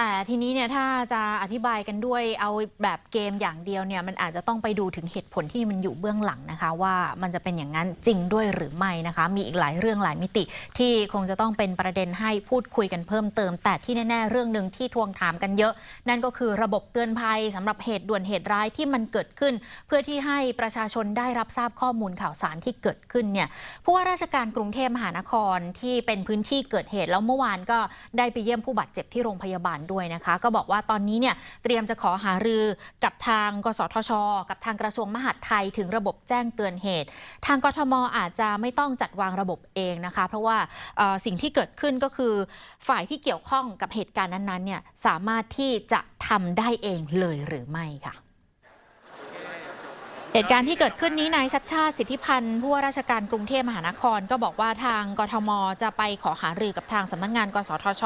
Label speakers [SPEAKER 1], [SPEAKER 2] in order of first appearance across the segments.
[SPEAKER 1] แต่ทีนี้เนี่ยถ้าจะอธิบายกันด้วยเอาแบบเกมอย่างเดียวเนี่ยมันอาจจะต้องไปดูถึงเหตุผลที่มันอยู่เบื้องหลังนะคะ ว่ามันจะเป็นอย่างนั้นจริงด้วยหรือไม่นะคะ มีอีกหลายเรื่องหลายมิติ ที่คงจะต้องเป็นประเด็นให้พูดคุยกันเพิ่มเติม แต่ที่แน่ๆเรื่องหนึ่งที่ทวงถามกันเยอะ นั่นก็คือระบบเตือนภัยสำหรับเหตุด่วนเหตุร้ายที่มันเกิดขึ้น เพื่อที่ให้ประชาชนได้รับทราบข้อมูลข่าวสารที่เกิดขึ้นเนี่ยผู้ว่าราชการกรุงเทพมหานครที่เป็นพื้นที่เกิดเหตุแล้วเมื่อวานก็ได้ไปเยี่ยมผู้บาดเจ็บที่โรงพยาบาลด้วยนะคะ ก็บอกว่าตอนนี้เนี่ยเตรียมจะขอหารือกับทางกสทช กับทางกระทรวงมหาดไทยถึงระบบแจ้งเตือนเหตุ ทางกทมอาจจะไม่ต้องจัดวางระบบเองนะคะ เพราะว่าสิ่งที่เกิดขึ้นก็คือ ฝ่ายที่เกี่ยวข้องกับเหตุการณ์นั้นๆเนี่ยสามารถที่จะทำได้เองเลยหรือไม่ค่ะ เหตุการณ์ที่เกิดขึ้นนี้นายชัดชาติสิทธิพันธ์ผู้ว่าราชการกรุงเทพมหานครก็บอกว่าทางกทม จะไปขอหารือกับทางสำนักงงาน กสทช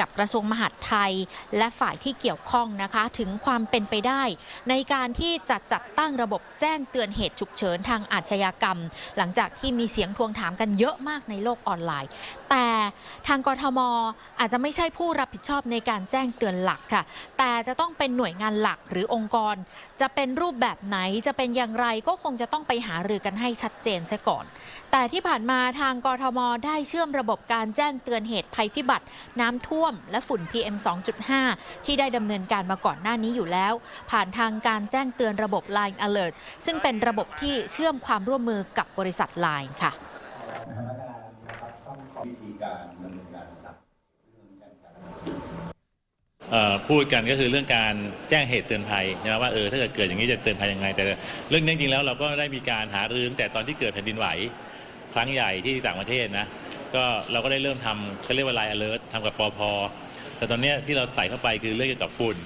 [SPEAKER 1] กับกระทรวงมหาดไทย และฝ่ายที่เกี่ยวข้องนะคะ ถึงความเป็นไปได้ ในการที่จะจัดตั้งระบบแจ้งเตือนเหตุฉุกเฉินทางอาชญากรรม หลังจากที่มีเสียงทวงถามกันเยอะมากในโลกออนไลน์ แต่ทางกทม อาจจะไม่ใช่ผู้รับผิดชอบในการแจ้งเตือนหลักค่ะ แต่จะต้องเป็นหน่วยงานหลักหรือองค์กร จะเป็นรูปแบบไหนจะเป็นอย่างไรก็คงจะต้องไปหารือกันให้ชัดเจนซะก่อน แต่ที่ผ่านมาทางกรทม ได้เชื่อมระบบการแจ้งเตือนเหตุภัยพิบัติ น้ำท่วม และฝุ่น PM 2.5 ที่ได้ดำเนินการมาก่อนหน้านี้อยู่แล้ว ผ่านทางการแจ้งเตือนระบบ Line Alert ซึ่งเป็นระบบที่เชื่อมความร่วมมือกับบริษัท Line ค่ะ
[SPEAKER 2] วิธีการดำเนินการต่าง
[SPEAKER 3] เอ่อ พูดกันก็คือเรื่องการแจ้งเหตุเตือนภัยนะว่าเออถ้าเกิดเกิดอย่างนี้จะเตือนภัยยังไง แต่เรื่องนี้จริงๆแล้วเราก็ได้มีการหารืองแต่ตอนที่เกิดแผ่นดินไหว ครั้งใหญ่ที่ต่างประเทศนะก็เราก็ได้เริ่มทำเขาเรียกว่าไลน์ alert ทำกับปอพอแต่ตอนนี้ที่เราใส่เข้าไปคือเรื่องเกี่ยวกับฝุ่น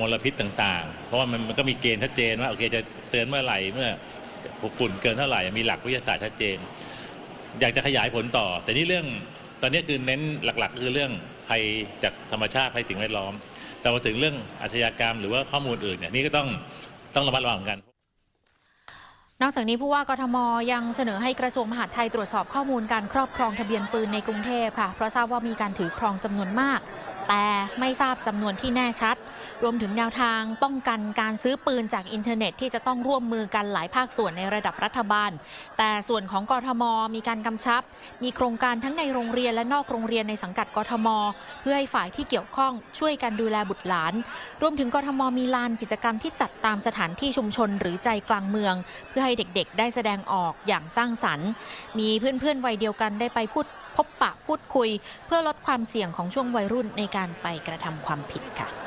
[SPEAKER 3] มลพิษต่างๆ เพราะว่ามันมันก็มีเกณฑ์ชัดเจนว่าโอเคจะเตือนเมื่อไหร่เมื่อฝุ่นเกินเท่าไหร่มีหลักวิทยาศาสตร์ชัดเจน อยากจะขยายผลต่อ แต่นี่เรื่อง ตอนนี้คือเน้นหลักๆ คือเรื่องภัยจากธรรมชาติภัยสิ่งแวดล้อม แต่มาถึงเรื่องอาชญากรรมหรือว่าข้อมูลอื่นเนี่ยนี่ก็ต้องต้องระมัดระวังกัน
[SPEAKER 1] นอกจากนี้ผู้ว่ากทมยังเสนอให้กระทรวงมหาดไทยตรวจสอบข้อมูลการครอบครองทะเบียนปืนในกรุงเทพค่ะ เพราะทราบว่ามีการถือครองจำนวนมาก แต่ไม่ทราบจำนวนที่แน่ชัด รวมถึงแนวทางป้องกันการซื้อปืนจากอินเทอร์เน็ตที่จะต้องร่วมมือกันหลายภาคส่วนในระดับรัฐบาล แต่ส่วนของกทมมีการกำชับ มีโครงการทั้งในโรงเรียนและนอกโรงเรียนในสังกัดกทม เพื่อให้ฝ่ายที่เกี่ยวข้องช่วยกันดูแลบุตรหลาน รวมถึงกทมมีลานกิจกรรมที่จัดตามสถานที่ชุมชนหรือใจกลางเมือง เพื่อให้เด็กๆ ได้แสดงออกอย่างสร้างสรรค์ มีเพื่อนๆวัยเดียวกันได้ไปพูด พบปะพูดคุย เพื่อลดความเสี่ยงของช่วงวัยรุ่นในการไปกระทำความผิดค่ะ